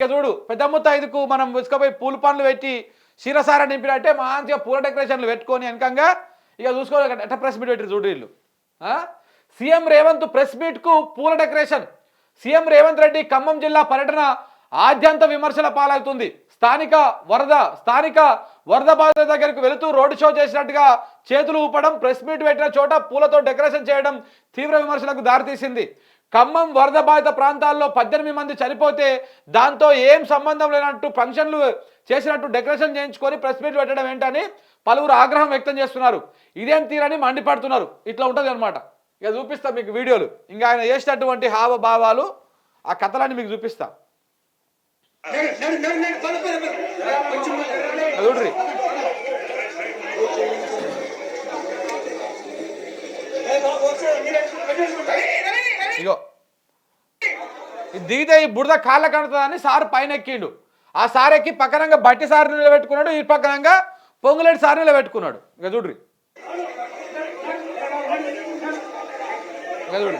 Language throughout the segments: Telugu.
ఇక చూడు పెద్ద ముత్తైదుకు మనం ఇసుకపోయి పూల పనులు పెట్టి శిరసార నింపినట్టే మంచిగా పూల డెకరేషన్లు పెట్టుకొని వెనకంగా ఇక చూసుకోవాలి ఎట్ట ప్రెస్ మీట్ పెట్టి చూడు వీళ్ళు. సీఎం రేవంత్ ప్రెస్ మీట్కు పూల డెకరేషన్. సీఎం రేవంత్ రెడ్డి ఖమ్మం జిల్లా పర్యటన ఆద్యంత విమర్శల పాలవుతుంది. స్థానిక వరద స్థానిక వరద బాధితుల దగ్గరకు వెళుతూ రోడ్డు షో చేసినట్టుగా చేతులు ఊపడం ప్రెస్ మీట్ పెట్టిన చోట పూలతో డెకరేషన్ చేయడం తీవ్ర విమర్శలకు దారితీసింది. ఖమ్మం వరద బాధిత ప్రాంతాల్లో పద్దెనిమిది మంది చనిపోతే దాంతో ఏం సంబంధం లేనట్టు ఫంక్షన్లు చేసినట్టు డెకరేషన్ చేయించుకొని ప్రెస్ మీట్లు పెట్టడం ఏంటని పలువురు ఆగ్రహం వ్యక్తం చేస్తున్నారు. ఇదేం తీరని మండిపడుతున్నారు. ఇట్లా ఉంటుంది అనమాట ఇక చూపిస్తా మీకు వీడియోలు. ఇంకా ఆయన చేసినటువంటి హావభావాలు ఆ కథలన్నీ మీకు చూపిస్తా. ఇక చూడ్రి. ఇగో దిగితే ఈ బురద కాళ్ళ కడుతుందని సార్ పైన ఎక్కిండు ఆ సార్ ఎక్కి పక్కనంగా బట్టి సార్ నిలబెట్టుకున్నాడు ఈ పక్కనంగా పొంగులేటి సార్ నిలబెట్టుకున్నాడు. ఇక చూడ్రి. ఇక చూడు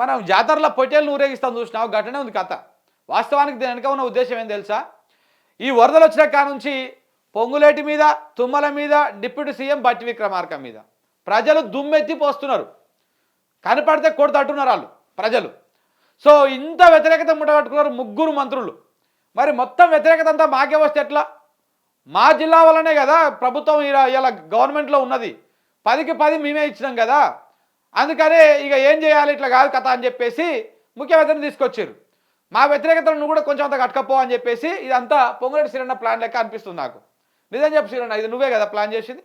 మనం జాతరలో పొట్టేలు ఊరేగిస్తాం చూసినావు ఘటనే ఉంది కథ. వాస్తవానికి దీని వెనక ఉన్న ఉద్దేశం ఏం తెలుసా? ఈ వరదలు వచ్చిన కాడ నుంచి పొంగులేటి మీద తుమ్మల మీద డిప్యూటీ సీఎం బట్టి విక్రమార్క మీద. ప్రజలు దుమ్మెత్తి పోస్తున్నారు. కనపడితే కొడుతట్టున్నారు వాళ్ళు ప్రజలు. సో ఇంత వ్యతిరేకత ముట్టగట్టుకున్నారు ముగ్గురు మంత్రులు. మరి మొత్తం వ్యతిరేకత అంతా మాకే వస్తే ఎట్లా? మా జిల్లా వల్లనే కదా ప్రభుత్వం ఇలా ఇలా గవర్నమెంట్లో ఉన్నది. పదికి పది మేమే ఇచ్చినాం కదా. అందుకనే ఇక ఏం చేయాలి ఇట్లా కాదు కథ అని చెప్పేసి ముఖ్యమంత్రిని తీసుకొచ్చారు. మా వ్యతిరేకతను నువ్వు కూడా కొంచెం అంత కట్టుకపో అని చెప్పేసి ఇదంతా పొంగులేటి సిరన్న ప్లాన్ లెక్క అనిపిస్తుంది నాకు. నిజం చెప్పు శ్రీరణ ఇది నువ్వే కదా ప్లాన్ చేసింది?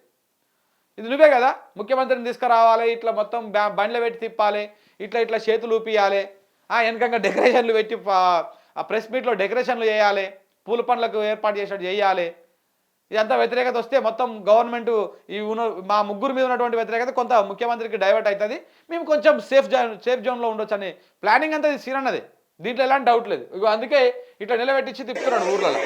ఇది నువ్వే కదా? ముఖ్యమంత్రిని తీసుకురావాలి ఇట్లా మొత్తం బ్యా- బండ్లు పెట్టి తిప్పాలి ఇట్లా ఇట్లా చేతులు ఊపియాలి ఆ వెనకంగా డెకరేషన్లు పెట్టి ఆ ప్రెస్ మీట్లో డెకరేషన్లు చేయాలి పూల పండ్లకు ఏర్పాటు చేసినట్టు చేయాలి. ఇదంతా వ్యతిరేకత వస్తే మొత్తం గవర్నమెంట్ ఈ ఉన్న మా ముగ్గురు మీద ఉన్నటువంటి వ్యతిరేకత కొంత ముఖ్యమంత్రికి డైవర్ట్ అవుతుంది. మేము కొంచెం సేఫ్ జోన్ సేఫ్ జోన్లో ఉండొచ్చు అని. ప్లానింగ్ అంతా ఇది సీన్ అన్నది దీంట్లో ఎలాంటి డౌట్ లేదు. ఇగో అందుకే ఇట్లా నిలబెట్టించి తిప్పుతున్నాడు ఊర్లలో.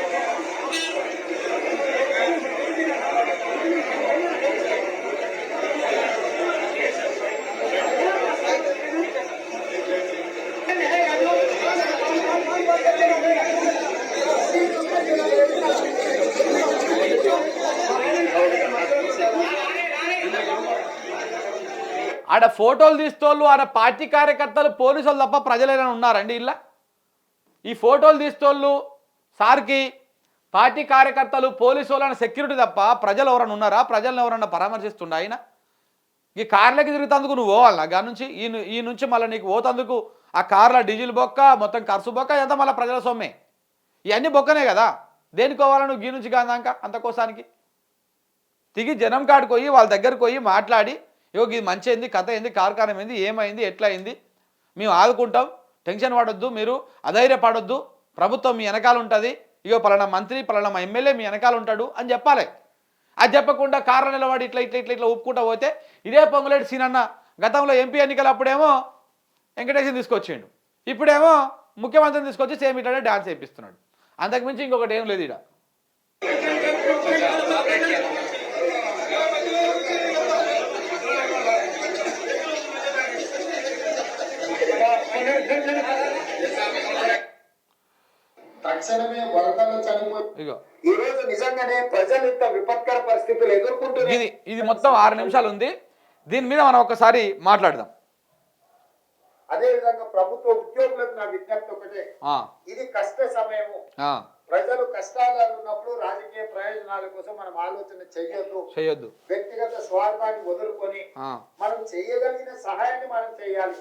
ఫోటోలు తీస్తోళ్ళు ఆడ పార్టీ కార్యకర్తలు పోలీసులు తప్ప ప్రజలైనా ఉన్నారండి ఇలా ఈ ఫోటోలు తీస్తోళ్ళు సార్కి పార్టీ కార్యకర్తలు పోలీసు వాళ్ళని సెక్యూరిటీ తప్ప ప్రజలు ఎవరైనా ఉన్నారా? ప్రజలను ఎవరన్నా పరామర్శిస్తుండ ఆయన? ఈ కార్లకి తిరుగుతందుకు నువ్వు పోవాలి? నా నుంచి ఈ ఈ నుంచి మళ్ళీ నీకు పోతందుకు ఆ కార్ల డీజిల్ బొక్క మొత్తం ఖర్చు బొక్క ఇదంతా మళ్ళీ ప్రజల సొమ్మే. ఇవన్నీ బొక్కనే కదా? దేనికి పోవాలా నువ్వు? గీ నుంచి కాదాక అంత కోసానికి? దిగి జనం కాడికి పోయి వాళ్ళ దగ్గరకు పోయి మాట్లాడి యోగ ఇది మంచి ఏంది కథ ఏంది కార్ఖానం ఏంది ఏమైంది ఎట్లా అయింది మేము ఆదుకుంటాం టెన్షన్ పడొద్దు మీరు అధైర్యపడొద్దు ప్రభుత్వం మీ వెనకాల ఉంటుంది ఇగో పలానా మంత్రి పలానా మా ఎమ్మెల్యే మీ వెనకాల ఉంటాడు అని చెప్పాలి. అది చెప్పకుండా కారణం నిలబడి ఇట్లా ఇట్లా ఇట్లా ఇట్లా ఒప్పుకుంటా పోతే ఇదే పొంగులేటి సీనన్న గతంలో ఎంపీ ఎన్నికలు అప్పుడేమో వెంకటేశ్వర తీసుకొచ్చిండు. ఇప్పుడేమో ముఖ్యమంత్రిని తీసుకొచ్చి సేమ్ ఇట్లానే డ్యాన్స్ వేయిస్తున్నాడు అంతకుమించి ఇంకొకటి ఏం లేదు ఇక్కడ ఇగో. ఈ రోజు నిజంగానే ప్రజలు ఇంత విపత్కర పరిస్థితులు ఎదుర్కొంటున్నారు. ఇది ఇది మొత్తం ఆరు నిమిషాలు ఉంది. దీని మీద మనం ఒకసారి మాట్లాడదాం. అదే విధంగా ప్రభుత్వ ఉద్యోగులకు నా విజ్ఞప్తి ఒకటే. ఇది కష్ట సమయము. ప్రజలు కష్టాలలో ఉన్నప్పుడు రాజకీయ ప్రయోజనాల కోసం మనం ఆలోచన చెయ్యొద్దు. చేయొద్దు వ్యక్తిగత స్వార్థాన్ని వదులుకొని మనం చేయగలిగిన సహాయాన్ని మనం చేయాలి.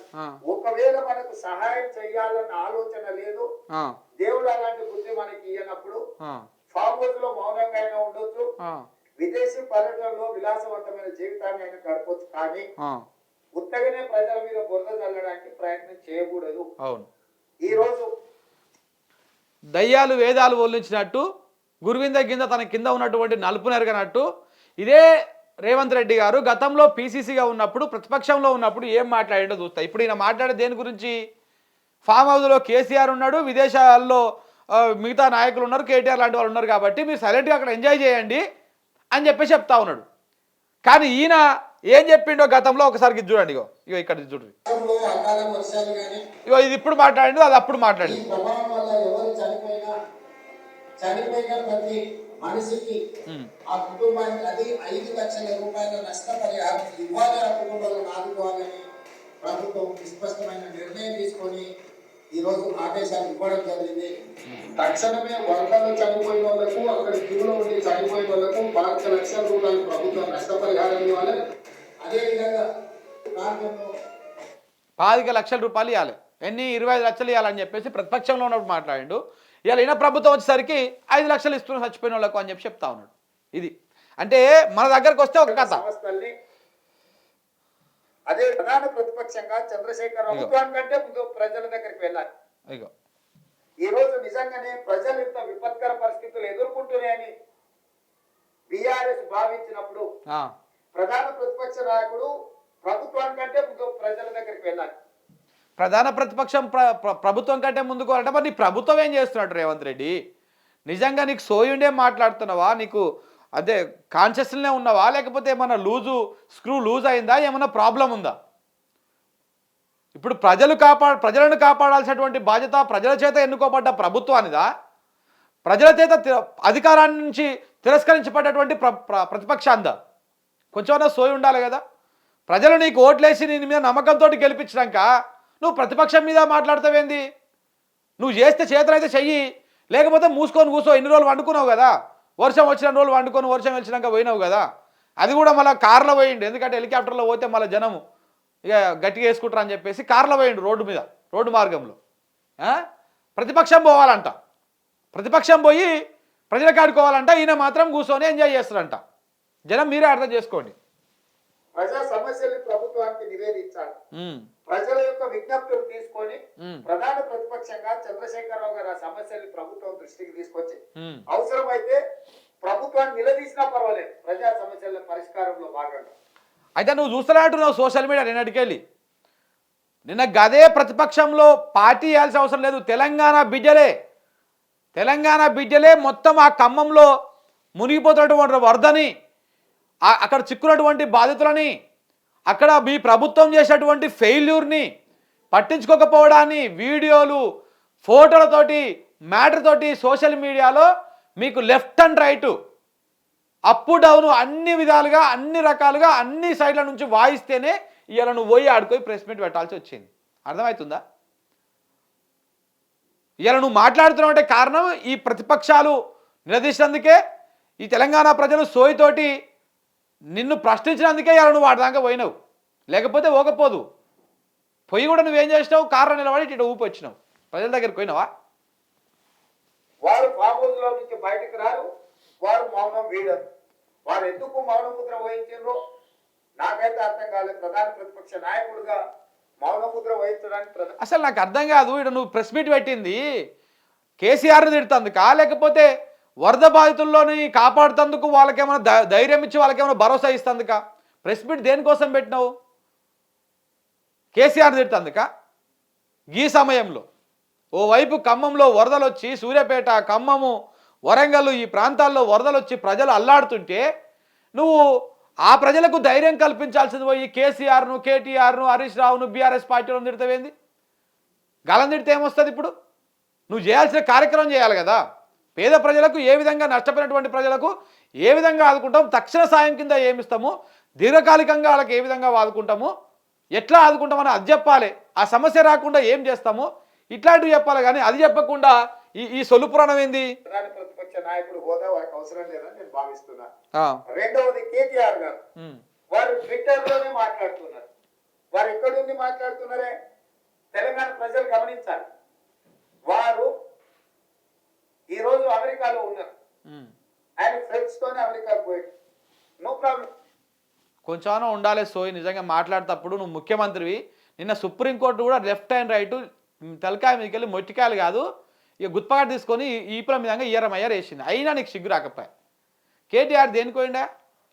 ఒకవేళ మనకు సహాయం చేయాలన్న ఆలోచన లేదు దేవుడు అలాంటి బుద్ధి మనకి ఇయ్యనప్పుడు ఫామ్ హౌస్లో మౌనంగా అయినా ఉండొచ్చు. విదేశీ పర్యటనలో విలాసవంతమైన జీవితాన్ని ఆయన గడపచ్చు కానీ ఉత్తగానే ప్రజల మీద బురద చల్లడానికి ప్రయత్నం చేయకూడదు. అవును. ఈ రోజు దయ్యాలు వేదాలు వల్లించినట్టు గురువింద కింద తన కింద ఉన్నటువంటి నలుపు నెరగనట్టు ఇదే రేవంత్ రెడ్డి గారు గతంలో పీసీసీగా ఉన్నప్పుడు ప్రతిపక్షంలో ఉన్నప్పుడు ఏం మాట్లాడిండో చూస్తా. ఇప్పుడు ఈయన మాట్లాడే దేని గురించి? ఫామ్ హౌస్లో కేసీఆర్ ఉన్నాడు విదేశాల్లో మిగతా నాయకులు ఉన్నారు కేటీఆర్ లాంటి వాళ్ళు ఉన్నారు కాబట్టి మీరు సైలెంట్గా అక్కడ ఎంజాయ్ చేయండి అని చెప్పి చెప్తా ఉన్నాడు. కానీ ఈయన ఏం చెప్పిండో గతంలో ఒకసారి చూడండి ఇగో. ఇగో ఇక్కడ చూడండి ఇగో ఇది ఇప్పుడు మాట్లాడిండు అది అప్పుడు మాట్లాడింది చనిపోయిన ప్రతి మనిషికి ఆ కుటుంబానికి అది ఐదు లక్షల రూపాయల నష్టపరిహారం ఇవ్వాలి ఆ కుటుంబాలను ఆదుకోవాలని ప్రభుత్వం విస్పష్టమైన నిర్ణయం తీసుకొని ఈ రోజు ఆదేశాలు ఇవ్వడం జరిగింది. తక్షణమే వరదలు చనిపోయిన వాళ్ళకు అక్కడ దిగులో ఉండి చనిపోయిన వాళ్ళకు పాతిక లక్షల రూపాయలు ప్రభుత్వం నష్టపరిహారం ఇవ్వాలి. అదేవిధంగా పాతిక లక్షల రూపాయలు ఇవ్వాలి. ఎన్ని? ఇరవై ఐదు లక్షలు ఇవ్వాలని చెప్పేసి ప్రతిపక్షంలో ఉన్నప్పుడు మాట్లాడిండు. ఇవాళ ఈయన ప్రభుత్వం వచ్చేసరికి ఐదు లక్షలు ఇస్తున్న చచ్చిపోయిన వాళ్ళకు అని చెప్పి చెప్తా ఉన్నాడు. ఇది. అంటే మన దగ్గరకు వస్తే ఒక కథ. అదే ప్రధాన ప్రతిపక్షంగా చంద్రశేఖర్ ప్రభుత్వానికంటే ముందు ప్రజల దగ్గరికి వెళ్ళాలి. ఈ రోజు నిజంగానే ప్రజలు ఇంత విపత్కర పరిస్థితులు ఎదుర్కొంటున్నాయని బీఆర్ఎస్ భావించినప్పుడు ప్రధాన ప్రతిపక్ష నాయకుడు ప్రభుత్వానికంటే ముందు ప్రజల దగ్గరికి వెళ్ళాలి. ప్రధాన ప్రతిపక్షం ప్ర ప్రభుత్వం కంటే ముందుకు అంటే మరి నీ ప్రభుత్వం ఏం చేస్తున్నాడు రేవంత్ రెడ్డి? నిజంగా నీకు సోయుండే మాట్లాడుతున్నావా? నీకు అదే కాన్షియస్లోనే ఉన్నావా? లేకపోతే ఏమన్నా లూజు స్క్రూ లూజ్ అయిందా? ఏమన్నా ప్రాబ్లం ఉందా? ఇప్పుడు ప్రజలు కాపా ప్రజలను కాపాడాల్సినటువంటి బాధ్యత ప్రజల చేత ఎన్నుకోబడ్డ ప్రభుత్వానిదా? ప్రజల చేత తి- అధికారాన్ని నుంచి తిరస్కరించబడ్డటువంటి ప్ర ప్ర- ప్రతిపక్షాందా కొంచెమన్నా సోయి ఉండాలి కదా. ప్రజలు నీకు ఓట్లేసి నీ మీద నమ్మకంతో గెలిపించినాక నువ్వు ప్రతిపక్షం మీద మాట్లాడతావేంది? నువ్వు చేస్తే చేతనైతే చెయ్యి. లేకపోతే మూసుకొని కూసో ఎన్ని రోజులు వండుకున్నావు కదా? వర్షం వచ్చిన రోజులు వండుకొని వర్షం వచ్చినాక పోయినావు కదా? అది కూడా మళ్ళీ కార్లో పోయిండు. ఎందుకంటే హెలికాప్టర్లో పోతే మళ్ళీ జనము ఇక గట్టిగా వేసుకుంటారు అని చెప్పేసి కార్లో పోయిండు రోడ్డు మీద రోడ్డు మార్గంలో. ప్రతిపక్షం పోవాలంట. ప్రతిపక్షం పోయి ప్రజలకు ఆడుకోవాలంట ఈయన మాత్రం కూర్చొని ఎంజాయ్ చేస్తారంట జనం మీరే అర్థం చేసుకోండి. ప్రజా సమస్యల్ని ప్రభుత్వానికి నివేదించాలి. ప్రజల యొక్క విజ్ఞప్తులు తీసుకొని ప్రధాన ప్రతిపక్షంగా చంద్రశేఖరరావు గారు ఆ సమస్యల్ని ప్రభుత్వం దృష్టికి తీసుకొచ్చి. అవసరమైతే ప్రభుత్వాన్ని నిలదీసినా పర్వాలేదు. ప్రజా సమస్యల పరిష్కారంలో భాగంగా. అయితే నువ్వు చూస్తూనే అంటున్నావు సోషల్ మీడియా నిన్నటికెళ్ళి నిన్న గదే ప్రతిపక్షంలో పార్టీ ఇవ్వాల్సిన అవసరం లేదు. తెలంగాణ బిడ్డలే. తెలంగాణ బిడ్డలే మొత్తం ఆ ఖమ్మంలో మునిగిపోతున్నటువంటి వరదని అక్కడ చిక్కున్నటువంటి బాధితులని అక్కడ మీ ప్రభుత్వం చేసినటువంటి ఫెయిల్యూర్ని పట్టించుకోకపోవడాన్ని వీడియోలు ఫోటోలతోటి మ్యాటర్ తోటి సోషల్ మీడియాలో మీకు left and right up down అన్ని విధాలుగా అన్ని రకాలుగా అన్ని సైడ్ల నుంచి వాయిస్తేనే ఇవాళ నువ్వు పోయి ఆడుకొని ప్రెస్ మీట్ పెట్టాల్సి వచ్చింది. అర్థమవుతుందా ఇవాళ నువ్వు మాట్లాడుతున్నావు అంటే కారణం ఈ ప్రతిపక్షాలు నిలదీసినందుకే ఈ తెలంగాణ ప్రజలు సోయితోటి నిన్ను ప్రశ్నించినందుకే ఇవాళ నువ్వు వాడి దాకా పోయినావు. లేకపోతే పోకపోదు. పోయి కూడా నువ్వేం చేసినావు? కారణం నిలబడి ఇటు ఊపి వచ్చినావు. ప్రజల దగ్గరికి పోయినావా? వారు ఫామ్ హౌస్లో నుంచి బయటకు రారు. వారు మౌనం వీడరు. వారు ఎందుకు మౌన ముద్ర వహించారో? నాకైతే అర్థం కాలేదు. ప్రధాన ప్రతిపక్ష నాయకుడిగా మౌన ముద్ర వహించడానికి అసలు నాకు అర్థం కాదు. ఇక్కడ నువ్వు ప్రెస్ మీట్ పెట్టింది. కేసీఆర్ని తిడుతుందుకా? లేకపోతే వరద బాధితుల్లోని కాపాడుతందుకు వాళ్ళకేమైనా ధైర్యం ఇచ్చి వాళ్ళకేమైనా భరోసా ఇస్తుందికా? ప్రెస్ మీట్ దేనికోసం పెట్టినావు? కేసీఆర్ తిడుతుందిక? ఈ సమయంలో ఓవైపు ఖమ్మంలో వరదలు వచ్చి సూర్యాపేట ఖమ్మము వరంగల్ ఈ ప్రాంతాల్లో వరదలు వచ్చి ప్రజలు అల్లాడుతుంటే నువ్వు ఆ ప్రజలకు ధైర్యం కల్పించాల్సింది పోయి కేసీఆర్ను కేటీఆర్ను హరీష్ రావును బీఆర్ఎస్ పార్టీలను తిడతావేంది? గలం తిడితే ఏమొస్తుంది ఇప్పుడు? నువ్వు చేయాల్సిన కార్యక్రమం చేయాలి కదా? పేద ప్రజలకు ఏ విధంగా నష్టపోయినటువంటి ప్రజలకు ఏ విధంగా ఆదుకుంటాం? తక్షణ సాయం కింద ఏమిస్తాము దీర్ఘకాలికంగా వాళ్ళకి ఏ విధంగా ఆదుకుంటాము? ఎట్లా ఆదుకుంటామని అది చెప్పాలి. ఆ సమస్య రాకుండా ఏం చేస్తాము? ఇట్లాంటివి చెప్పాలి కానీ అది చెప్పకుండా ఈ ఈ సొల్లు పురాణం ఏంది? ప్రతిపక్ష నాయకుడు హోదా వారికి అవసరం లేదని నేను భావిస్తున్నా. రెండవది కేటీఆర్ గారు. వారు ట్విట్టర్లోనే మాట్లాడుతున్నారు. వారు ఎక్కడుండి మాట్లాడుతున్నారే? తెలంగాణ ప్రజలు గమనించాలి. వారు ఈ రోజు అమెరికాలో ఉన్నారు. ఆయన ఫ్రెండ్స్ తోనే అమెరికాకు పోయాడు. నో ప్రాబ్లం కొంచెం ఉండాలి సోయి నిజంగా మాట్లాడేటప్పుడు నువ్వు ముఖ్యమంత్రివి. నిన్న సుప్రీంకోర్టు కూడా లెఫ్ట్ అండ్ రైట్ తలకాయ మీదకి వెళ్ళి మొట్టికాయలు కాదు ఇక గుత్పగాడు తీసుకొని ఈపుల మీదంగా ఇయ్యరం అయ్యారు వేసింది అయినా నీకు సిగ్గు రాకపోయా? కేటీఆర్ దేనికి పోయిండా?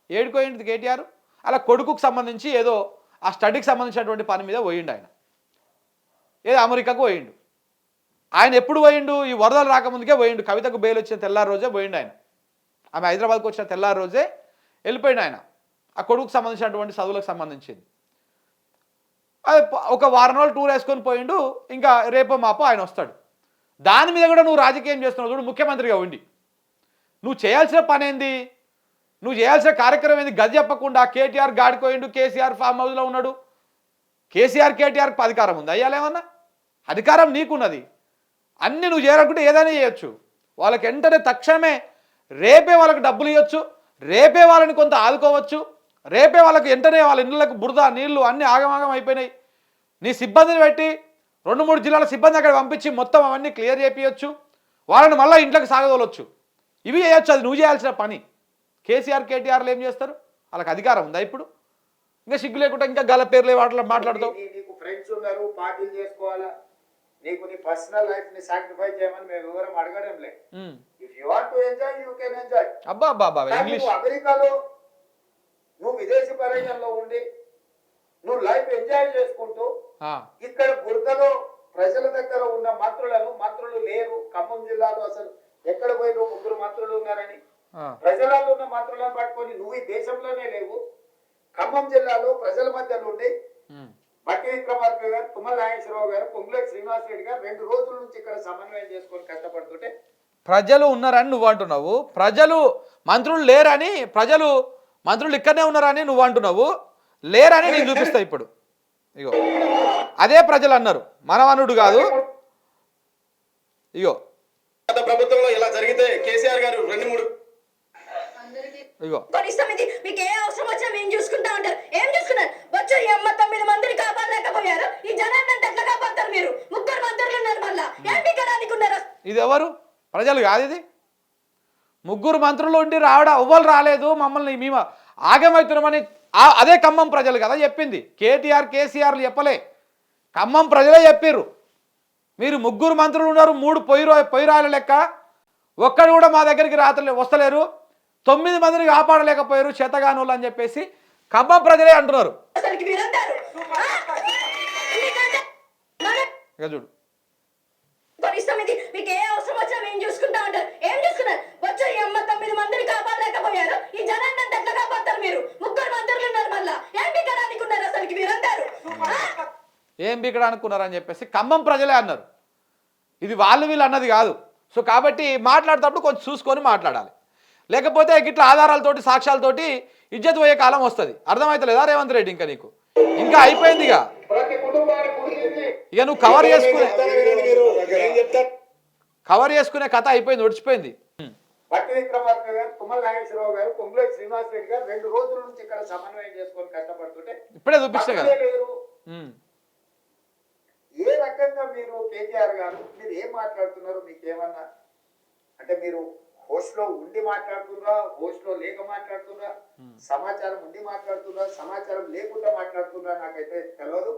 ఏడుకోయింది కేటీఆర్? అలా కొడుకుకు సంబంధించి ఏదో ఆ స్టడీకి సంబంధించినటువంటి పని మీద పోయిండు ఆయన. ఏదో అమెరికాకు పోయిండు. ఆయన ఎప్పుడు పోయిండు? ఈ వరదలు రాకముందుకే పోయిండు. కవితకు బెయిల్ వచ్చిన తెల్లారి రోజే పోయిండు ఆయన. ఆమె హైదరాబాద్కి వచ్చిన తెల్లారి రోజే వెళ్ళిపోయిండు ఆయన. ఆ కొడుకు సంబంధించినటువంటి చదువులకు సంబంధించింది. అది ఒక వారం రోజులు టూర్ వేసుకొని పోయిండు. ఇంకా రేపో మాపో ఆయన వస్తాడు. దాని మీద కూడా నువ్వు రాజకీయం చేస్తున్నావు చూడు ముఖ్యమంత్రిగా ఉండి. నువ్వు చేయాల్సిన పని ఏంది? నువ్వు చేయాల్సిన కార్యక్రమం ఏంది? గది చెప్పకుండా కేటీఆర్ గాడిపోయిండు కేసీఆర్ ఫామ్ హౌస్లో ఉన్నాడు. కేసీఆర్ కేటీఆర్కి అధికారం ఉంది? అయ్యాలేమన్నా అధికారం నీకున్నది. అన్ని నువ్వు చేయాలనుకుంటే ఏదైనా చేయొచ్చు. వాళ్ళకి వెంటనే తక్షణమే రేపే వాళ్ళకి డబ్బులు ఇవ్వచ్చు రేపే వాళ్ళని కొంత ఆదుకోవచ్చు రేపే వాళ్ళకి వెంటనే వాళ్ళ ఇళ్ళకు బురద నీళ్ళు అన్ని ఆగమాగం అయిపోయినాయి. నీ సిబ్బందిని పెట్టి రెండు మూడు జిల్లాల సిబ్బంది అక్కడ పంపించి మొత్తం అవన్నీ క్లియర్ చేపించచ్చు వాళ్ళని మళ్ళీ ఇంట్లోకి సాగదోలొచ్చు. ఇవి చేయొచ్చు అది నువ్వు చేయాల్సిన పని. కేసీఆర్ కేటీఆర్లు ఏం చేస్తారు? వాళ్ళకి అధికారం ఉందా ఇప్పుడు? ఇంకా సిగ్గు లేకుండా ఇంకా గల పేర్లే వాటిలో మాట్లాడతావు. నీకు నీ పర్సనల్ లైఫ్ని సాక్రిఫైస్ చేయమని మేము ఎవరం అడగడం లేదు. If you want to enjoy you can enjoy అబ్బా అబ్బా అబ్బా ఇంగ్లీష్ నువ్వు అమెరికాలో నువ్వు విదేశీ పర్యటనలో ఉండి నువ్వు లైఫ్ ఎంజాయ్ చేసుకుంటూ ఆ, ఇక్కడ బురదలో ప్రజల దగ్గర ఉన్న మంత్రులను మంత్రులు లేరు ఖమ్మం జిల్లాలో అసలు ఎక్కడ పోయిన ముగ్గురు మంత్రులు ఉన్నారని. ప్రజలలో ఉన్న మంత్రులను పట్టుకొని నువ్వు ఈ దేశంలోనే లేవు ఖమ్మం జిల్లాలో ప్రజల మధ్య నుండి. బట్టి విక్రమార్క గారు తుమ్మల నాగేశ్వరరావు గారు పొంగులేటి శ్రీనివాస్ రెడ్డి గారు రెండు రోజుల నుంచి ఇక్కడ సమన్వయం చేసుకొని కష్టపడుతుంటే ప్రజలు ఉన్నారని నువ్వు అంటున్నావు. ప్రజలు మంత్రులు లేరని ప్రజలు మంత్రులు ఇక్కడనే ఉన్నారని నువ్వు అంటున్నావు. లేరని నేను చూపిస్తా ఇప్పుడు. ఇగో. అదే ప్రజలు అన్నారు. మనవనుడు కాదు. ఇగో. గత ప్రభుత్వంలో ఇలా జరిగితే కేసీఆర్ గారు రెండు మూడు ఇగో. కనీసం ఇది మీకు ఏ అవసరం వచ్చినా మేము చూసుకుంటా ఉంటారు. ఏం చూసుకున్నారు? వచ్చి ఈ అమ్మ తొమ్మిది మందిని కాపాడలేకపోయారు. ఈ జనాన్ని అంటే ఎట్లా కాపాడతారు మీరు? ముగ్గురు మంత్రులు ఉన్నారు మళ్ళా. ఏం పీకడానికి ఉన్నారు ఇది ఎవరు ప్రజలు కాదు ఇది. ముగ్గురు మంత్రులు ఉండి రావడం ఎవ్వరు రాలేదు మమ్మల్ని మేము ఆగమవుతున్నామని అదే ఖమ్మం ప్రజలు కదా చెప్పింది. కేటీఆర్ కేసీఆర్లు చెప్పలే. ఖమ్మం ప్రజలే చెప్పిర్రు. మీరు ముగ్గురు మంత్రులు ఉన్నారు మూడు పొయ్యి పొయ్యిరాయల లెక్క. ఒక్కడు కూడా మా దగ్గరికి రాతలే వస్తలేరు. తొమ్మిది మందిని కాపాడలేకపోయారు చేతగానులు అని చెప్పేసి ఖమ్మం ప్రజలే అంటున్నారు. ఇక చూడు? ఏం బిగడ అనుకున్నారని చెప్పేసి ఖమ్మం ప్రజలే అన్నారు. ఇది వాళ్ళు వీళ్ళు అన్నది కాదు. సో కాబట్టి మాట్లాడేటప్పుడు కొంచెం చూసుకొని మాట్లాడాలి. లేకపోతే గిట్ల ఆధారాలతోటి సాక్ష్యాలతోటి ఇజ్జత్ పోయే కాలం వస్తుంది. అర్థమవుతలేదా రేవంత్ రెడ్డి ఇంకా నీకు? ఇంకా అయిపోయింది ఇక. ఇక నువ్వు కవర్ చేసుకునే కవర్ చేసుకునే కథ అయిపోయింది ఒడిచిపోయింది. భట్టి విక్రమార్క గారు తుమ్మల నాగేశ్వరరావు గారు పొంగులేటి శ్రీనివాస్ రెడ్డి గారు రెండు రోజుల నుంచి ఇక్కడ సమన్వయం చేసుకొని కష్టపడుతుంటే ఇప్పుడే చూపించిన కదా. ఏ రకంగా మీరు కేటీఆర్ గారు మీరు ఏం మాట్లాడుతున్నారు మీకు ఏమన్నా అంటే మీరు హోస్ట్లో ఉండి మాట్లాడుతున్నా హోస్ట్లో లేక మాట్లాడుతున్నా సమాచారం ఉండి మాట్లాడుతున్నా సమాచారం లేకుండా మాట్లాడుతున్నా నాకైతే తెలియదు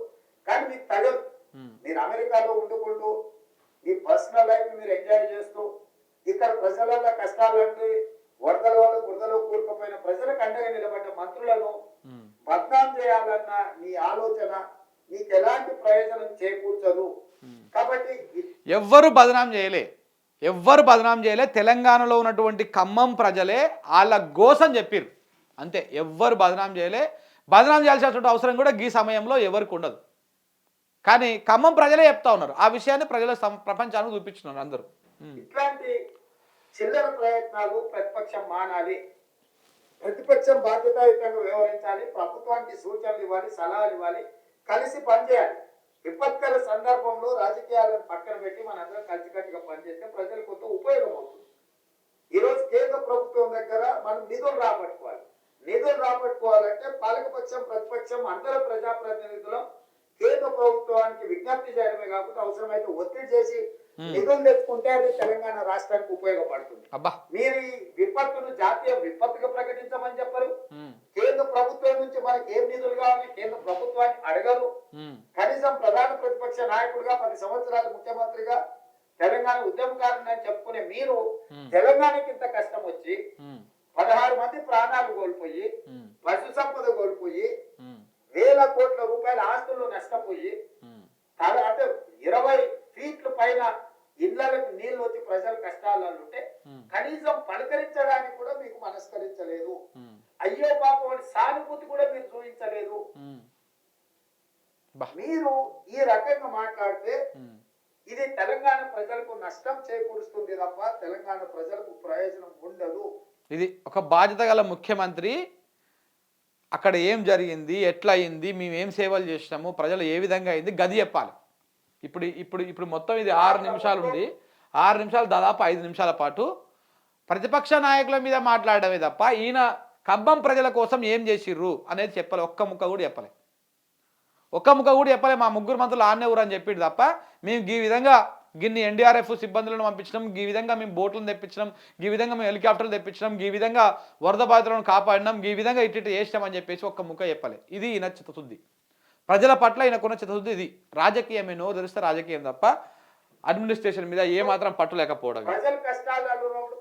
కానీ మీకు తగదు. ఉమ్. మీరు అమెరికాలో ఉండుకుంటూ మీ పర్సనల్ లైఫ్ మీరు ఎంజాయ్ చేస్తూ ఇక్కడ ప్రజల కష్టాలంటే వరదల వల్ల బురదలో కూరుకుపోయిన ప్రజలకు అండగా నిలబడ్డ మంత్రులను ఉమ్. బద్నాం చేయాలన్న నీ ఆలోచన నీకు ఎలాంటి ప్రయోజనం చేకూర్చదు. కాబట్టి ఎవ్వరు బదనాం చేయలే. ఎవ్వరు బదనాం చేయలే. తెలంగాణలో ఉన్నటువంటి ఖమ్మం ప్రజలే వాళ్ళ గోసం చెప్పిర్రు. అంతే ఎవ్వరు బదనాం చేయలే. బదనాం చేయాల్సినటువంటి అవసరం కూడా ఈ సమయంలో ఎవరికి ఉండదు. కానీ ఖమ్మం ప్రజలే చెప్తా ఉన్నారు. ఆ విషయాన్ని ప్రజల సం- ప్రపంచానికి చూపించున్నారు అందరూ. ఇట్లాంటి చిల్లర ప్రయత్నాలు ప్రతిపక్షం మానాలి. ప్రతిపక్షం బాధ్యతాయుతంగా వ్యవహరించాలి. ప్రభుత్వానికి సూచనలు ఇవ్వాలి సలహాలు ఇవ్వాలి. కలిసి పనిచేయాలి. విపత్కర సందర్భంలో రాజకీయాలను పక్కన పెట్టి మనందరం కలిసికట్టుగా పనిచేస్తే ప్రజలకు కొంత ఉపయోగం అవుతుంది. ఈ రోజు కేంద్ర ప్రభుత్వం దగ్గర మనం నిధులు రాబట్టుకోవాలి. నిధులు రాబట్టుకోవాలంటే పాలకపక్షం ప్రతిపక్షం అందరూ ప్రజాప్రతినిధులు కేంద్ర ప్రభుత్వానికి విజ్ఞప్తి చేయడమే కాకుండా అవసరమైతే ఒత్తిడి చేసి నిధులు తెచ్చుకుంటే అది తెలంగాణ రాష్ట్రానికి ఉపయోగపడుతుంది. మీరు ఈ విపత్తును జాతీయ విపత్తుగా ప్రకటించమని చెప్పరు. కేంద్ర ప్రభుత్వం నుంచి మనకి ఏం నిధులు కావాలి? కేంద్ర ప్రభుత్వాన్ని అడగరు. కనీసం ప్రధాన ప్రతిపక్ష నాయకుడిగా పది సంవత్సరాలు ముఖ్యమంత్రిగా తెలంగాణ ఉద్యమకారుని అని చెప్పుకునే మీరు. తెలంగాణకి ఇంత కష్టం వచ్చి. పదహారు మంది ప్రాణాలు కోల్పోయి. పశు సంపద కోల్పోయి. వేల కోట్ల రూపాయల ఆస్తులు నష్టపోయి అంటే ఇరవై ఫీట్ల పైన ఇళ్ళకు నీళ్ళు వచ్చి ప్రజలు కష్టాలు ఉంటే. కనీసం పలకరించడానికి కూడా మీకు మనస్కరించలేదు. అయ్యో పాపం సానుభూతి కూడా మీరు చూపించలేదు మీరు ఈ రకంగా మాట్లాడితే. ఇది తెలంగాణ ప్రజలకు నష్టం చేకూరుస్తుంది తప్ప తెలంగాణ ప్రజలకు ప్రయోజనం ఉండదు. ఇది ఒక బాధ్యత గల ముఖ్యమంత్రి అక్కడ ఏం జరిగింది ఎట్లా అయింది మేము ఏం సేవలు చేసినాము ప్రజలు ఏ విధంగా అయింది గది చెప్పాలి. ఇప్పుడు ఇప్పుడు ఇప్పుడు మొత్తం ఇది ఆరు నిమిషాలు ఉంది. ఆరు నిమిషాలు దాదాపు ఐదు నిమిషాల పాటు ప్రతిపక్ష నాయకుల మీద మాట్లాడమే తప్ప ఈయన ఖమ్మం ప్రజల కోసం ఏం చేసిర్రు అనేది చెప్పాలి. ఒక్క ముక్క కూడా చెప్పలే. ఒక్క ముక్క కూడా చెప్పలే మా ముగ్గురు మంత్రులు ఆన్నే ఊరు అని చెప్పిండు తప్ప మేము ఈ విధంగా గిన్ని ఎన్డీఆర్ఎఫ్ సిబ్బందులను పంపించినాం ఈ విధంగా మేము బోట్లను తెప్పించినాం ఈ విధంగా మేము హెలికాప్టర్లు తెప్పించినాం ఈ విధంగా వరద బాధితులను కాపాడినాం ఈ విధంగా ఇటు ఇటు చేసినాం అని చెప్పేసి ఒక్క ముక్క చెప్పలే. ఇది ఈయన చిత్తశుద్ధి. ప్రజల పట్ల ఈయనకున్న చిత్తశుద్ధి ఇది. రాజకీయమే నో తెలిస్తే రాజకీయం తప్ప అడ్మినిస్ట్రేషన్ మీద ఏ మాత్రం పట్టు లేకపోవడం ప్రజల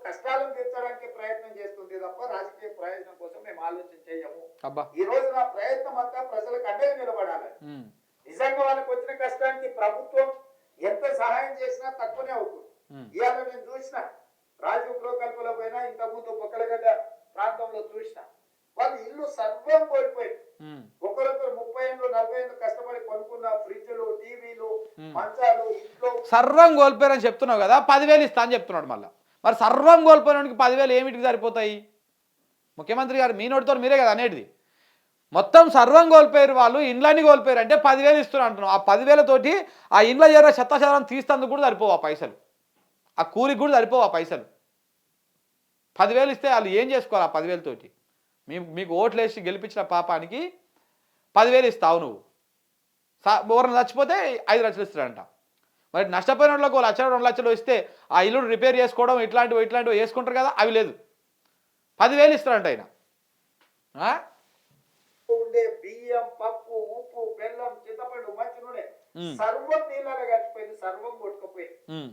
కష్టాలను తీర్చడానికి ప్రయత్నం చేస్తుంది తప్ప రాజకీయ ప్రయోజనం కోసం మేము ఆలోచన చేయము. ఈ రోజు నా ప్రయత్నం అంతా ప్రజలకు అండగా నిలబడాలి. నిజంగా వాళ్ళకి వచ్చిన కష్టానికి ప్రభుత్వం ఎంత సహాయం చేసినా తక్కువనే అవుతుంది. ఇవాళ నేను చూసిన రాజీవ్ గృహకల్పలో పోయినా ఇంతకుముందు బొక్కలగడ్డ ప్రాంతంలో చూసిన వాళ్ళు ఇల్లు సర్వం కోల్పోయింది. ఒకరొకరు ముప్పై ఏళ్ళు నలభై ఏళ్ళు కష్టపడి కొనుక్కున్న ఫ్రిడ్జ్లు టీవీలు. మంచాలు ఇంట్లో సర్వం కోల్పోయారని చెప్తున్నావు కదా పదివేలు ఇస్తా అని చెప్తున్నాడు మళ్ళీ. మరి సర్వం కోల్పోయినానికి పదివేలు ఏమిటికి సరిపోతాయి? ముఖ్యమంత్రి గారు మీ నోటితో మీరే కదా అనేది మొత్తం సర్వం కోల్పోయారు వాళ్ళు ఇండ్లని కోల్పోయారు. అంటే పదివేలు ఇస్తున్నారు అంటున్నాం. ఆ పదివేలతోటి ఆ ఇండ్ల చేర చెత్త తీస్తందుకు కూడా సరిపోవు ఆ పైసలు? ఆ కూలికి కూడా సరిపోవు ఆ పైసలు? పదివేలు ఇస్తే వాళ్ళు ఏం చేసుకోవాలి ఆ పదివేలతోటి మీ మీకు ఓట్లు వేసి గెలిపించిన పాపానికి పదివేలు ఇస్తావు నువ్వు. సా ఎవరైనా చచ్చిపోతే ఐదు లక్షలు ఇస్తాడంట. మరి నష్టపోయిన వాళ్ళకు ఒక లక్ష రెండు లక్షలు ఇస్తే ఆ ఇల్లు రిపేర్ చేసుకోవడం ఇట్లాంటివి ఇట్లాంటివి వేసుకుంటారు కదా అవి లేదు. పదివేలు ఇస్తాడంట ఆయన? ఉండే బియ్యం పప్పు ఉప్పు బెల్లం చింతపండు మంచి నూనె. సర్వం నీళ్ళలో కలిసిపోయింది సర్వం కొట్టుకుపోయింది. ఉమ్,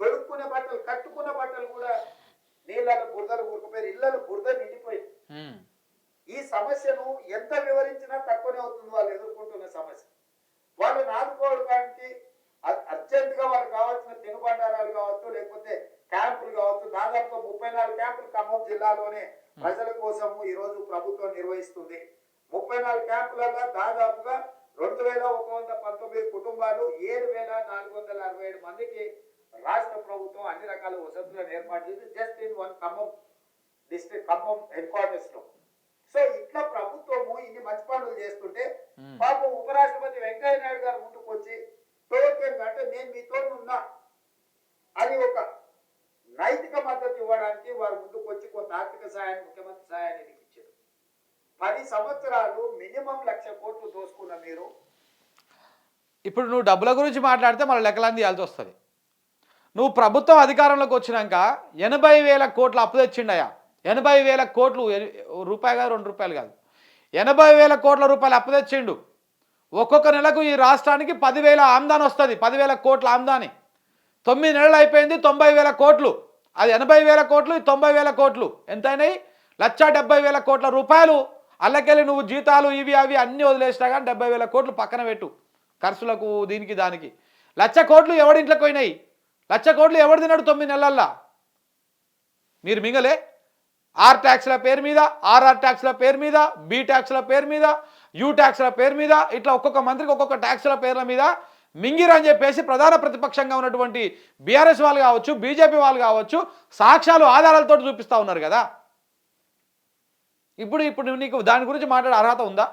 తొడుక్కునే బట్టలు కట్టుకున్న బట్టలు కూడా నీళ్ళలో బురదలు ఇళ్ళలో బురద నిండిపోయింది. ఈ సమస్యను ఎంత వివరించినా తక్కువనే అవుతుంది వాళ్ళు ఎదుర్కొంటున్న సమస్య. వాళ్ళని ఆదుకోవడానికి అర్జెంట్గా వాళ్ళకి కావాల్సిన తినుబండారాలు కావచ్చు లేకపోతే క్యాంపులు కావచ్చు దాదాపు ముప్పై నాలుగు క్యాంపులు ఖమ్మం జిల్లాలోనే ప్రజల కోసం ఈ రోజు ప్రభుత్వం నిర్వహిస్తుంది. ముప్పై నాలుగు క్యాంపులలో దాదాపుగా రెండు వేల ఒక వంద పంతొమ్మిది కుటుంబాలు ఏడు వేల నాలుగు వందల అరవై ఏడు మందికి రాష్ట్ర ప్రభుత్వం అన్ని రకాల వసతులను ఏర్పాటు చేసి just in one Khammam district Khammam head క్వార్టర్స్లో. సో ఇట్లా ప్రభుత్వము ఇన్ని మంచి పనులు చేస్తుంటే. పాపం ఉపరాష్ట్రపతి వెంకయ్య నాయుడు గారు ముందుకు వచ్చి టోకెన్ అంటే నేను మీతో ఉన్నా అని ఒక నైతిక మద్దతు ఇవ్వడానికి వారు ముందుకు వచ్చి కొంత ఆర్థిక సహాయాన్ని ముఖ్యమంత్రి సహాయాన్ని ఇచ్చారు. పది సంవత్సరాలు మినిమం లక్ష కోట్లు దోసుకున్న మీరు. ఇప్పుడు నువ్వు డబ్బుల గురించి మాట్లాడితే మన లెక్కలని తీయాల్సి వస్తుంది. నువ్వు ప్రభుత్వం అధికారంలోకి వచ్చినాక ఎనభై వేల కోట్లు అప్పు తెచ్చిండయా ఎనభై వేల కోట్లు రూపాయి కాదు రెండు రూపాయలు కాదు. ఎనభై వేల కోట్ల రూపాయలు అప్పు తెచ్చిండు. ఒక్కొక్క నెలకు ఈ రాష్ట్రానికి పదివేల ఆమ్దాని వస్తుంది పదివేల కోట్ల ఆమ్దాని. తొమ్మిది నెలలు అయిపోయింది తొంభై వేల కోట్లు. అది ఎనభై వేల కోట్లు తొంభై వేల కోట్లు. ఎంతైనాయి? లక్ష డెబ్బై వేల కోట్ల రూపాయలు. అల్లకెళ్ళి నువ్వు జీతాలు ఇవి అవి అన్నీ వదిలేసినా కానీ డెబ్బై వేల కోట్లు పక్కన పెట్టు. ఖర్చులకు దీనికి దానికి. లక్ష కోట్లు ఎవడింట్లోకి పోయినాయి? లక్ష కోట్లు ఎవడు తిన్నాడు తొమ్మిది నెలల్లో? మీరు మింగలే. ఆర్ ట్యాక్స్ల పేరు మీద ఆర్ఆర్ ట్యాక్స్ల పేరు మీద బి ట్యాక్స్ల పేరు మీద యూ ట్యాక్స్ల పేరు మీద ఇట్లా ఒక్కొక్క మంత్రికి ఒక్కొక్క ట్యాక్స్ల పేర్ల మీద మింగిరని చెప్పేసి ప్రధాన ప్రతిపక్షంగా ఉన్నటువంటి బీఆర్ఎస్ వాళ్ళు కావచ్చు బీజేపీ వాళ్ళు కావచ్చు సాక్ష్యాలు ఆధారాలతో చూపిస్తూ ఉన్నారు కదా. ఇప్పుడు ఇప్పుడు నీకు దాని గురించి మాట్లాడే అర్హత ఉందా?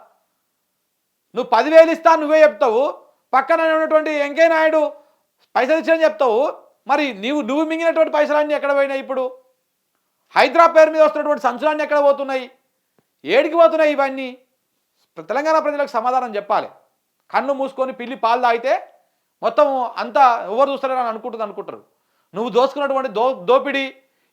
నువ్వు పదివేలు ఇస్తా నువ్వే చెప్తావు పక్కన ఉన్నటువంటి వెంకయ్య నాయుడు పైసలు ఇచ్చారని చెప్తావు మరి నీవు నువ్వు మింగినటువంటి పైసలన్నీ ఎక్కడ పోయినాయి ఇప్పుడు? హైదరాబాద్ పేరు మీద వస్తున్నటువంటి సంచులన్నీ ఎక్కడ పోతున్నాయి? ఏడికి పోతున్నాయి ఇవన్నీ? తెలంగాణ ప్రజలకు సమాధానం చెప్పాలి. కన్ను మూసుకొని పిల్లి పాలు తాగితే మొత్తం అంతా ఎవరు చూస్తారని అనుకుంటుంది అనుకుంటారు. నువ్వు దోసుకున్నటువంటి దో దోపిడీ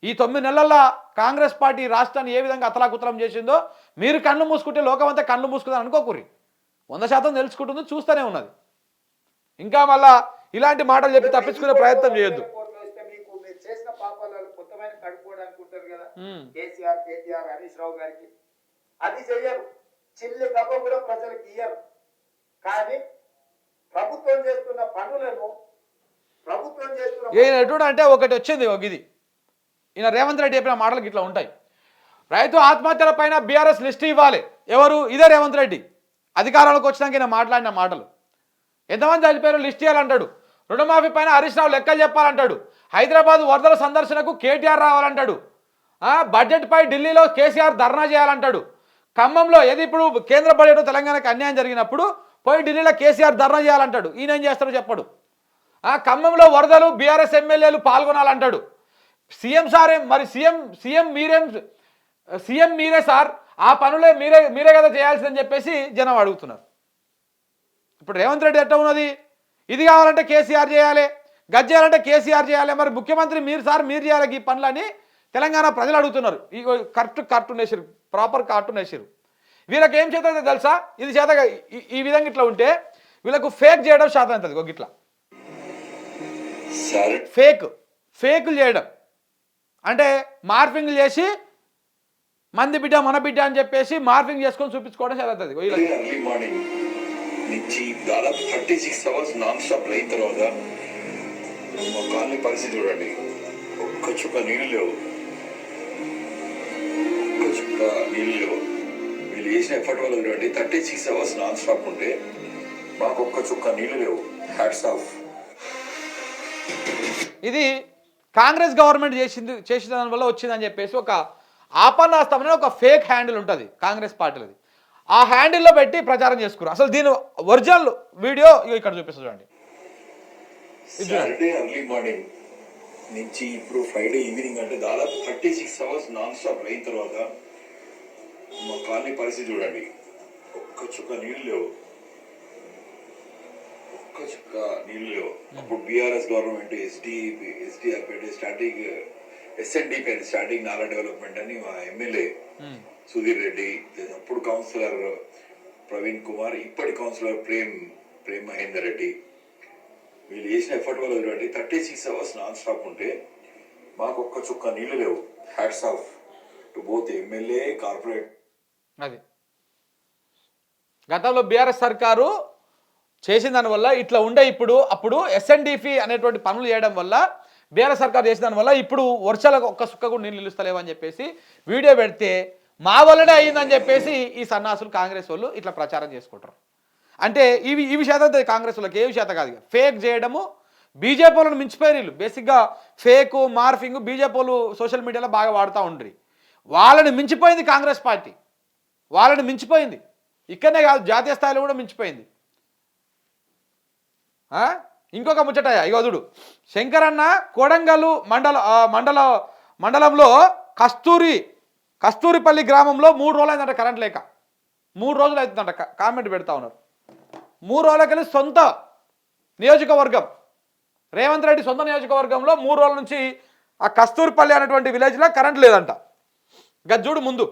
ఈ తొమ్మిది నెలల్లో కాంగ్రెస్ పార్టీ రాష్ట్రాన్ని ఏ విధంగా అతలాకుతలం చేసిందో మీరు కన్ను మూసుకుంటే లోకమంతా కన్ను మూసుకుందని అనుకోకుర్రి వంద శాతం తెలుసుకుంటుంది చూస్తూనే ఉన్నది. ఇంకా మళ్ళా ఇలాంటి మాటలు చెప్పి తప్పించుకునే ప్రయత్నం చేయొద్దు. అది చెయ్యరు. చిల్లి దెబ్బ కూడా ప్రజలకు ఇయ్యరు. కానీ ప్రభుత్వం చేస్తున్న పనులను ప్రభుత్వం చేస్తున్న ఈయన ఎటువంటి అంటే ఒకటి వచ్చింది ఒక ఇది. ఈయన రేవంత్ రెడ్డి చెప్పిన మాటలకు ఇట్లా ఉంటాయి. రైతు ఆత్మహత్యల పైన బీఆర్ఎస్ లిస్ట్ ఇవ్వాలి. ఎవరు? ఇదే రేవంత్ రెడ్డి. అధికారంలోకి వచ్చినాక ఈయన మాట్లాడిన మాటలు. ఎంతమంది చనిపోయారు లిస్ట్ ఇవ్వాలంటాడు. రుణమాఫీ పైన హరీష్ రావు లెక్కలు చెప్పాలంటాడు. హైదరాబాద్ వరదల సందర్శనకు కేటీఆర్ రావాలంటాడు. ఆ, బడ్జెట్పై ఢిల్లీలో కేసీఆర్ ధర్నా చేయాలంటాడు. ఖమ్మంలో ఏది ఇప్పుడు కేంద్ర బడ్జెట్ తెలంగాణకు అన్యాయం జరిగినప్పుడు పోయి ఢిల్లీలో కేసీఆర్ ధర్నా చేయాలంటాడు. ఈయన ఏం చేస్తాడో చెప్పడు. ఆ ఖమ్మంలో వరదలు బీఆర్ఎస్ ఎమ్మెల్యేలు పాల్గొనాలంటాడు. సీఎం సార్ ఏం మరి సీఎం సీఎం మీరేం సీఎం మీరే సార్ ఆ పనులే మీరే మీరే కదా చేయాల్సిందని చెప్పేసి జనం అడుగుతున్నారు. ఇప్పుడు రేవంత్ రెడ్డి ఎట్ట ఉన్నది? ఇది కావాలంటే కేసీఆర్ చేయాలి. గజ్ చేయాలంటే కేసీఆర్ చేయాలి. మరి ముఖ్యమంత్రి మీరు సార్ మీరు చేయాలి ఈ పనులని తెలంగాణ ప్రజలు అడుగుతున్నారు. ఈ కరెక్ట్ కార్టూన్ వేసారు ప్రాపర్ కార్టూన్ వేసారు వీళ్ళకి ఏం చేత తెలుసా? ఇది చేతగా ఈ- విధంగా ఇట్లా ఉంటే వీళ్ళకు ఫేక్ చేయడం శాతం అవుతుంది. ఒక ఇట్లా. సార్ ఫేక్ ఫేకులు చేయడం. అంటే మార్ఫింగ్లు చేసి మంది బిడ్డ మన బిడ్డ అని చెప్పేసి మార్ఫింగ్ చేసుకొని చూపించుకోవడం చదువుతుంది వీళ్ళకి. ఎర్లీ మార్నింగ్ నుంచి దాదాపు thirty six hours non stop అయిన తర్వాత మా కాలనీ పరిస్థితి చూడండి. ఒక్క చుక్క నీళ్ళు లేవు. ఒక్క చుక్క నీళ్ళు లేవు. వీళ్ళు చేసిన ఎఫర్ట్ వల్ల చూడండి thirty six hours non stop ఉంటే మాకు ఒక్క చుక్క నీళ్ళు లేవు. హ్యాట్స్ ఆఫ్ ఇది కాంగ్రెస్ గవర్నమెంట్ చేసింది చేసిన దాని వల్ల వచ్చిందని చెప్పేసి ఒక ఆపన్నాస్తం అనే ఒక ఫేక్ హ్యాండిల్ ఉంటుంది కాంగ్రెస్ పార్టీలది. ఆ హ్యాండిల్లో పెట్టి ప్రచారం చేసుకున్నారు. అసలు దీని ఒరిజినల్ వీడియో ఇక్కడ చూపిస్తుంది చూడండి. సాటర్డే ఎర్లీ మార్నింగ్ నుంచి ఇప్పుడు ఫ్రైడే ఈవినింగ్ అంటే దాదాపు thirty six hours non stop అయిన తర్వాత మా కాలనీ పరిస్థితి చూడండి. ఒక్క చుక్క నీళ్ళు లేవు. ఒక్క చుక్క నీళ్ళు లేవు. అప్పుడు బీఆర్ఎస్ గవర్నమెంట్ ఎస్డి ఎస్డిఆర్ పెట్టి స్టార్టింగ్ ఎస్ఎన్డిపి అని స్టార్టింగ్ నాలా డెవలప్మెంట్ అని మా ఎమ్మెల్యే సుధీర్ రెడ్డి అప్పుడు కౌన్సిలర్ ప్రవీణ్ కుమార్ ఇప్పటి కౌన్సిలర్ ప్రేమ్ ప్రేమ్ మహేందర్ రెడ్డి. వీళ్ళు చేసిన ఎఫర్ట్ వల్ల చూడండి thirty six hours non stop ఉంటే మాకు ఒక్క చుక్క నీళ్ళు లేవు. Hats off to both MLA corporate అది. గతంలో బీఆర్ఎస్ సర్కారు చేసిన దానివల్ల ఇట్లా ఉండే ఇప్పుడు అప్పుడు ఎస్ఎన్డిపి అనేటువంటి పనులు చేయడం వల్ల బీఆర్ఎస్ సర్కార్ చేసిన దానివల్ల ఇప్పుడు వర్షాలకు ఒక్క సుక్క కూడా నీళ్ళు నిలుస్తలేవని చెప్పేసి వీడియో పెడితే మా వల్లనే అయ్యిందని చెప్పేసి ఈ సన్నాసులు కాంగ్రెస్ వాళ్ళు ఇట్లా ప్రచారం చేసుకుంటారు. అంటే ఇవి ఇవి శాతం కాంగ్రెస్ వాళ్ళకి ఏవి శాతం కాదు ఫేక్ చేయడము బీజేపీ వాళ్ళని మించిపోయారు వీళ్ళు. బేసిక్గా ఫేక్ మార్ఫింగ్ బీజేపీ వాళ్ళు సోషల్ మీడియాలో బాగా వాడుతూ ఉండ్రి. వాళ్ళని మించిపోయింది కాంగ్రెస్ పార్టీ. వాళ్ళని మించిపోయింది. ఇక్కడనే కాదు జాతీయ స్థాయిలో కూడా మించిపోయింది. ఇంకొక ముచ్చట ఇగోదుడు శంకరన్న కొడంగల్ మండల మండల మండలంలో కస్తూరి కస్తూరిపల్లి గ్రామంలో మూడు రోజులు అయిందంట కరెంట్ లేక. మూడు రోజులు అవుతుందంట కామెంట్ పెడతా ఉన్నారు. మూడు రోజులకెళ్ళి సొంత నియోజకవర్గం. రేవంత్ రెడ్డి సొంత నియోజకవర్గంలో మూడు రోజుల నుంచి ఆ కస్తూరిపల్లి అనేటువంటి విలేజ్లో కరెంట్ లేదంట. గజ్జూడు ముందు.